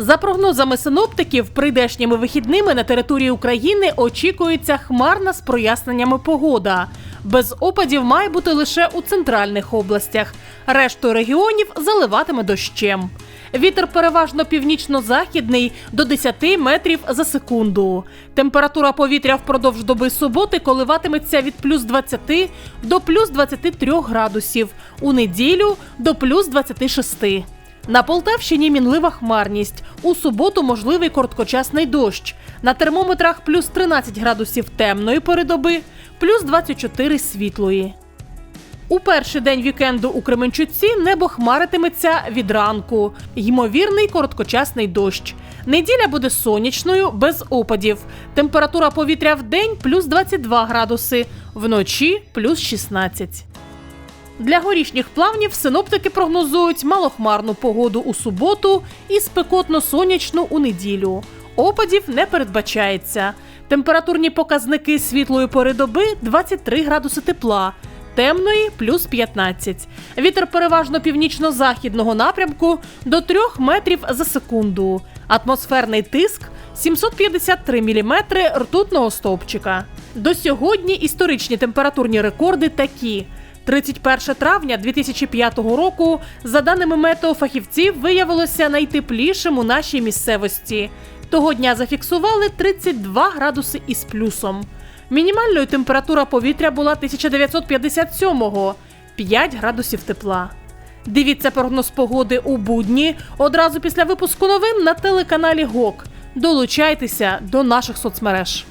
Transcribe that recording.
За прогнозами синоптиків, прийдешніми вихідними на території України очікується хмарна з проясненнями погода. Без опадів має бути лише у центральних областях. Решту регіонів заливатиме дощем. Вітер переважно північно-західний до 10 метрів за секунду. Температура повітря впродовж доби суботи коливатиметься від плюс 20 до плюс 23 градусів, у неділю до плюс 26. На Полтавщині мінлива хмарність. У суботу можливий короткочасний дощ. На термометрах плюс 13 градусів темної пори доби, плюс 24 світлої. У перший день вікенду у Кременчуці небо хмаритиметься від ранку. Ймовірний короткочасний дощ. Неділя буде сонячною, без опадів. Температура повітря в день плюс 22 градуси, вночі плюс 16. Для горішніх плавнів синоптики прогнозують малохмарну погоду у суботу і спекотно-сонячну у неділю. Опадів не передбачається. Температурні показники світлої пори доби 23 градуси тепла, темної плюс 15. Вітер переважно північно-західного напрямку до 3 метрів за секунду. Атмосферний тиск 753 міліметри ртутного стовпчика. До сьогодні історичні температурні рекорди такі. 31 травня 2005 року, за даними метеофахівців, виявилося найтеплішим у нашій місцевості. Того дня зафіксували 32 градуси із плюсом. Мінімальною температура повітря була 1957-го – 5 градусів тепла. Дивіться прогноз погоди у будні одразу після випуску новин на телеканалі ГОК. Долучайтеся до наших соцмереж.